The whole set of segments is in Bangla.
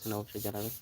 দেখতেছেন অবশ্যই জানাবেন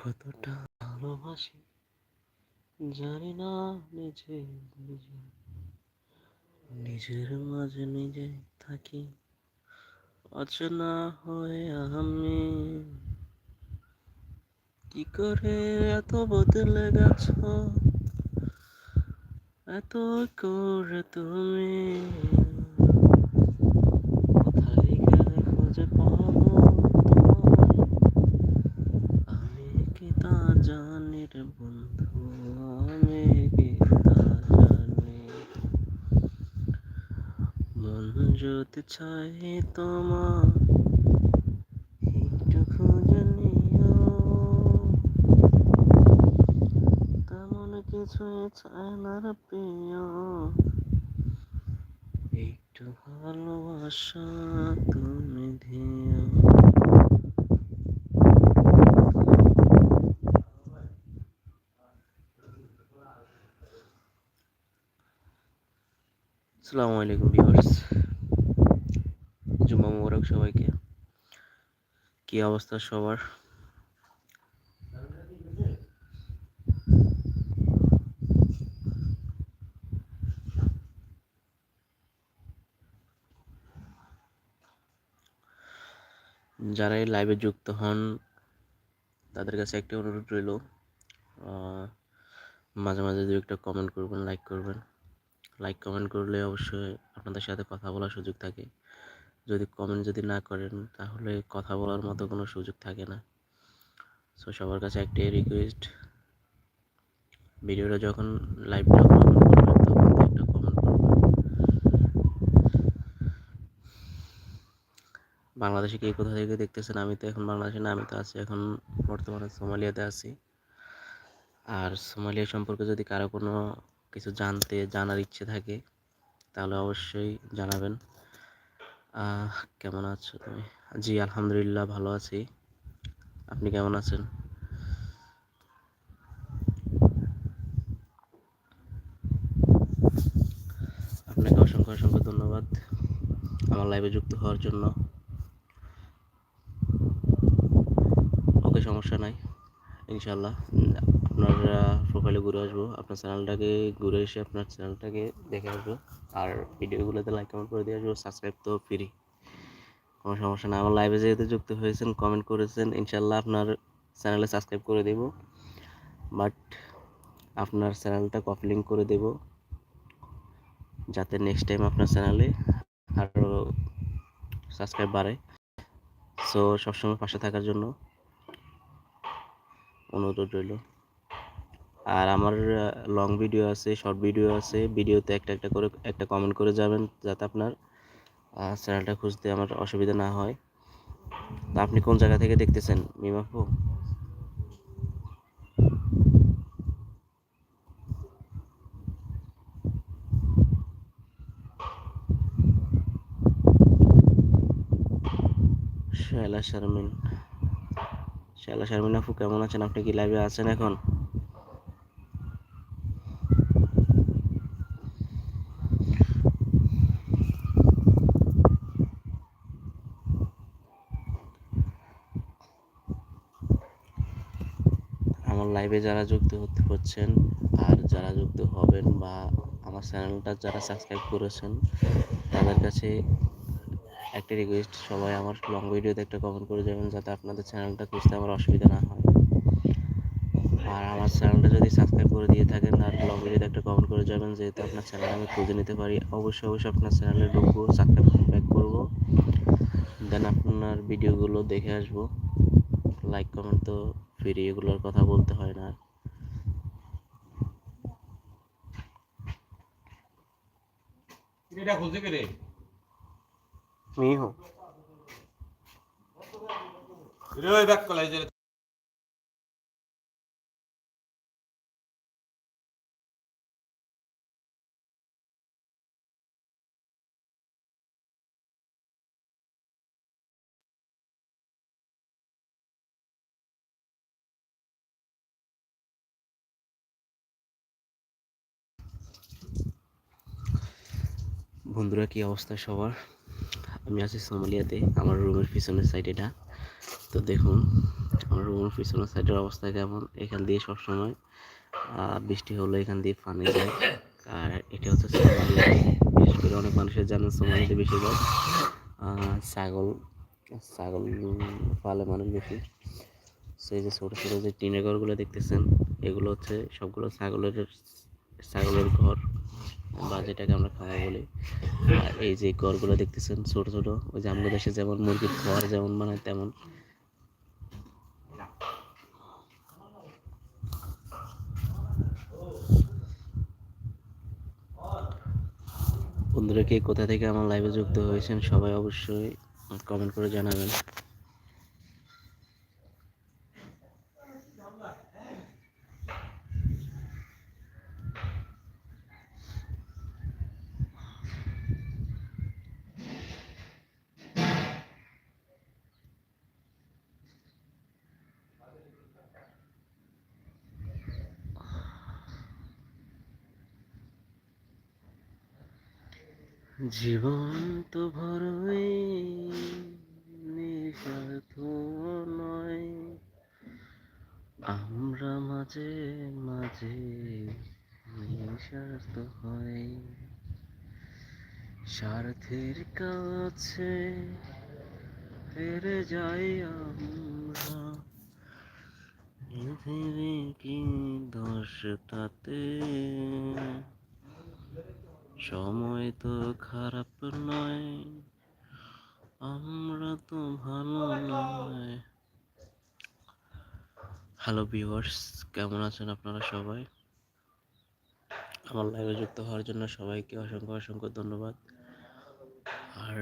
কতটা ভালোবাসি, জানি না নিজে নিজে। নিজের মাঝে নিজে থাকি, অচেনা হয়ে আমি। কি করে এত বদলে গেছ? এত করে তুমি কোথায় গেলে খুঁজে পাবো তোমায় আমি কি তা জানি রে বন্ধু আমি কি তা জানি মন যদি চাই তোমার, একটু খুঁজে নিও। তেমন কিছু চায় না প্রিয়, একটু ভালোবাসা তুমি দিও। আসসালামু আলাইকুম ভিউয়ার্স। জুম্মা মোবারক সবাইকে। কি অবস্থা সবার? যারা এই লাইভে যুক্ত হন, তাদের কাছে একটি অনুরোধ রইল মাঝে মাঝে দু একটা কমেন্ট করবেন লাইক করবেন। লাইক কমেন্ট করলে অবশ্যই আপনাদের সাথে কথা বলার সুযোগ থাকে। যদি কমেন্ট যদি না করেন, তাহলে কথা বলার মতো কোনো সুযোগ থাকে না। সো সবার কাছে একটাই রিকোয়েস্ট ভিডিওটা যখন লাইভ যখন বাংলাদেশে কে কোথা থেকে দেখতেছেন? আমি তো এখন বাংলাদেশে না, আমি তো আছি এখন বর্তমানে সোমালিয়াতে আছি। আর সোমালিয়া সম্পর্কে যদি কারও কোনো কিছু জানতে, জানার ইচ্ছে থাকে, তাহলে অবশ্যই জানাবেন। কেমন আছো তুমি? জি, আলহামদুলিল্লাহ ভালো আছি। আপনি কেমন আছেন? আপনাকে অসংখ্য অসংখ্য ধন্যবাদ আমার লাইভে যুক্ত হওয়ার জন্য। ওকে, সমস্যা নাই। ইনশাল্লাহ আপনার প্রোফাইলে ঘুরে আসব। আপনার চ্যানেলটাকে ঘুরে এসে আপনার চ্যানেলটাকে দেখে আসব। আর ভিডিওগুলোতে লাইক কমেন্ট করে দিয়ে আসব। সাবস্ক্রাইব তো ফ্রি কোনো সমস্যা না আমার লাইভে যেহেতু যুক্ত হয়েছেন কমেন্ট করেছেন ইনশাল্লাহ আপনার চ্যানেলে সাবস্ক্রাইব করে দেব। বাট আপনার চ্যানেলটা কপি লিঙ্ক করে দেব। যাতে নেক্সট টাইম আপনার চ্যানেলে আরও সাবস্ক্রাইব বাড়ে। সো সবসময় পাশে থাকার জন্য অনুরোধ রইল। আর আমার লং ভিডিও আছে শর্ট ভিডিও আছে ভিডিওতে একটা একটা করে, একটা কমেন্ট করে যাবেন যাতে আপনার চ্যানেলটা খুঁজতে আমার অসুবিধা না হয়। তা আপনি কোন জায়গা থেকে দেখতেছেন মিমাপু শায়লা শারমিন। শায়লা শারমিন আপু, কেমন আছেন? আপনি কি লাইভে আছেন এখন? আমার লাইভে যারা যুক্ত হতে, হচ্ছেন আর যারা যুক্ত হবেন বা আমার চ্যানেলটা যারা সাবস্ক্রাইব করেছেন, তাদের কাছে একটা রিকোয়েস্ট সবাই আমার লং ভিডিওতে একটা কমেন্ট করে যাবেন যাতে আপনাদের চ্যানেলটা খুঁজতে আমার অসুবিধা না হয়। আর আমার চ্যানেলটা যদি সাবস্ক্রাইব করে দিয়ে থাকেন, আর লং ভিডিওতে একটা কমেন্ট করে যাবেন যেহেতু আপনার চ্যানেল আমি খুঁজে নিতে পারি। অবশ্যই অবশ্যই আপনার চ্যানেলে ঢুকবো সাবস্ক্রাইব ব্যাক করব। দেন আপনার ভিডিওগুলো দেখে আসব। লাইক কমেন্ট তো ফ্রি এগুলোর কথা বলতে হয় না এটা মিহু। রে ওই ব্যাক কলাই যে বন্ধুরা কি অবস্থা সবার? আমি আছি সোমালিয়াতে, আমার রুমের পিছনের সাইড এটা। তো দেখুন, আমার রুমের পিছনের সাইডের অবস্থা কেমন? এখান দিয়ে সবসময় বৃষ্টি হলে, এখান দিয়ে পানি যায়। আর এটা হচ্ছে সোমালিয়া। বিশেষ করে অনেক মানুষের জানেন সোমালিয়াতে বেশিরভাগ ছাগল ছাগল পালে মানুষ বেশি। সো এই যে ছোটো ছোটো যে টিনের ঘরগুলো দেখতেছেন, এগুলো হচ্ছে সবগুলো ছাগলের ছাগলের ঘর। বা যেটাকে আমরা খাওয়া বলি। আর এই যে ঘরগুলো দেখতেছেন, ছোট ছোট, ওই যে আমাদের দেশে যেমন মুরগির ঘর যেমন বানায়, তেমন। বন্ধুরা, কে কোথা থেকে আমার লাইভে যুক্ত হয়েছেন, সবাই অবশ্যই কমেন্ট করে জানাবেন। জীবন তো নিঃস্বার্থ নয়। আমরা মাঝে মাঝে নিঃস্বার্থ হয় স্বার্থের কাছে হেরে যাই আমরা। এদের কি দোষ তাতে? সময় তো খারাপ নয়, আমরা তো ভালো নয়। হ্যালো ভিউয়ার্স কেমন আছেন আপনারা সবাই? আমার লাইভে যুক্ত হওয়ার জন্য সবাইকে অসংখ্য অসংখ্য ধন্যবাদ। আর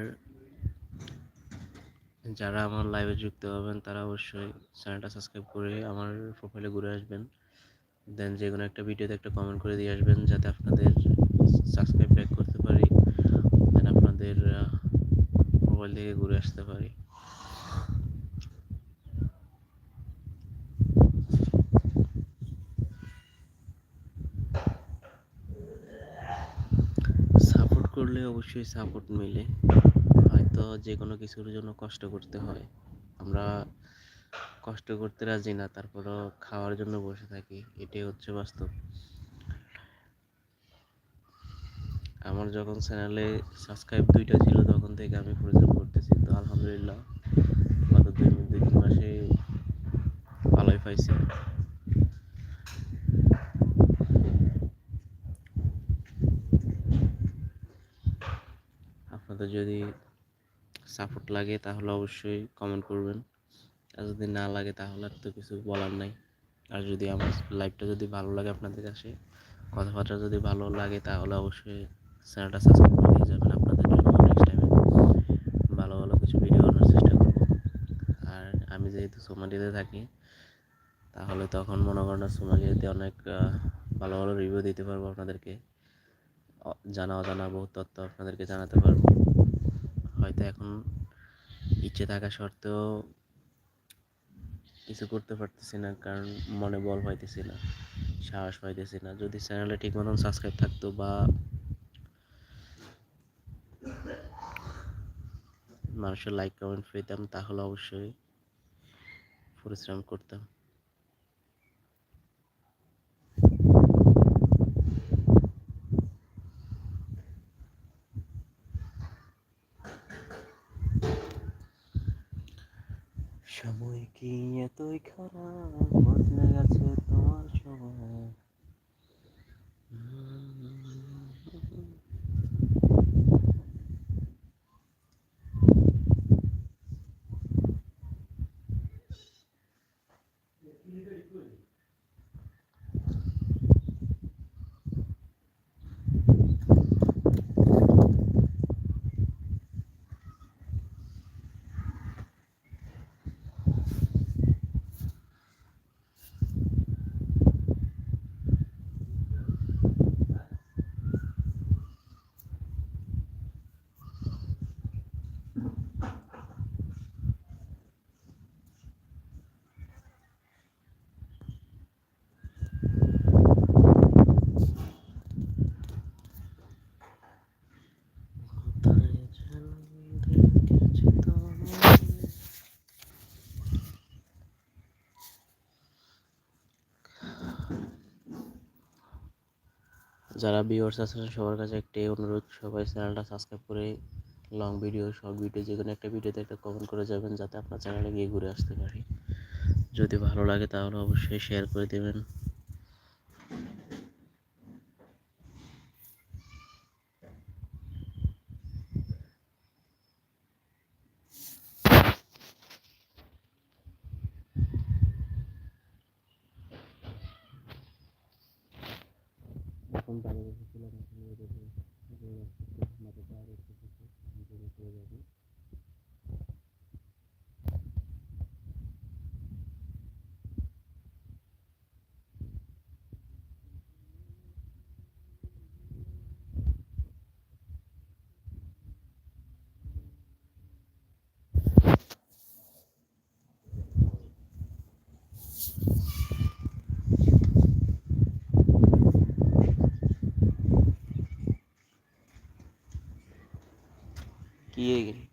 যারা আমার লাইভে যুক্ত হবেন, তারা অবশ্যই চ্যানেলটা সাবস্ক্রাইব করে আমার প্রোফাইলে ঘুরে আসবেন। দেন যে কোনো একটা ভিডিওতে একটা কমেন্ট করে দিয়ে আসবেন, যাতে আপনাদের সাবস্ক্রাইব ব্যাক করতে পারি দেন আপনাদের মোবাইল থেকে ঘুরে আসতে পারি। সাপোর্ট করলে অবশ্যই সাপোর্ট মিলে। হয়তো যে কোনো কিছুর জন্য কষ্ট করতে হয়। আমরা কষ্ট করতে রাজি না, তারপরও খাওয়ার জন্য বসে থাকি, এটাই হচ্ছে বাস্তব। আমার যখন চ্যানেলে সাবস্ক্রাইব দুইটা ছিল, তখন থেকে আমি পরিশ্রম করতেছি। তো আলহামদুলিল্লাহ, গত দুই দুই তিন মাসে ভালোই পাইছি। আপনাদের যদি সাপোর্ট লাগে, তাহলে অবশ্যই কমেন্ট করবেন। আর যদি না লাগে, তাহলে আর তো কিছু বলার নাই। আর যদি আমার লাইভটা যদি ভালো লাগে আপনাদের কাছে, কথাবার্তা যদি ভালো লাগে, তাহলে অবশ্যই চ্যানেলটা সাবস্ক্রাইব করে দিয়ে যাবেন আপনাদের জন্য। নেক্সট টাইমে ভালো ভালো কিছু ভিডিও আনার চেষ্টা করব। আর আমি যেহেতু সোমালিতে থাকি, তাহলে তখন মনে করেন সোমালিয়াতে অনেক ভালো ভালো রিভিউ দিতে পারব আপনাদেরকে। জানা অজানা বহু তথ্য আপনাদেরকে জানাতে পারব। হয়তো এখন ইচ্ছে থাকা সত্ত্বেও কিছু করতে পারতেছি না, কারণ মনে বল পাইতেছি না, সাহস পাইতেছি না। যদি চ্যানেলে ঠিক মতন সাবস্ক্রাইব থাকতো বা মানুষের লাইক কমেন্ট পেতাম, তাহলে অবশ্যই পরিশ্রম করতাম। সময় কি এতই খারাপ? বদলে গেছে তোমার সময়। যারা ভিউয়ার্স আছেন, সবার কাছে একটি অনুরোধ, সবাই চ্যানেলটা সাবস্ক্রাইব করে লং ভিডিও শর্ট ভিডিও যে কোনো একটা ভিডিওতে একটা কমেন্ট করে যাবেন, যাতে আপনার চ্যানেলে গিয়ে ঘুরে আসতে পারি। যদি ভালো লাগে তাহলে অবশ্যই শেয়ার করে দেবেন। কি এগুলো?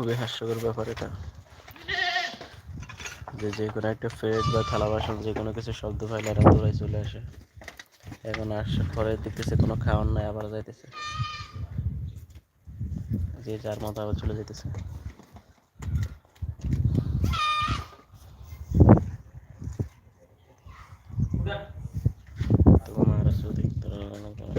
খুবই হাস্যকর ব্যাপার এটা। যে যে কোনো একটা ফ্রেড বা থালা বাসন, যে কোনো কিছু শব্দ পাইলে এরা দৌড়ায় চলে আসে। এখন আসার পরে দেখতেছে কোনো খাওয়ার নাই, আবার যাইতেছে। যে যার মতো আবার চলে যেতেছে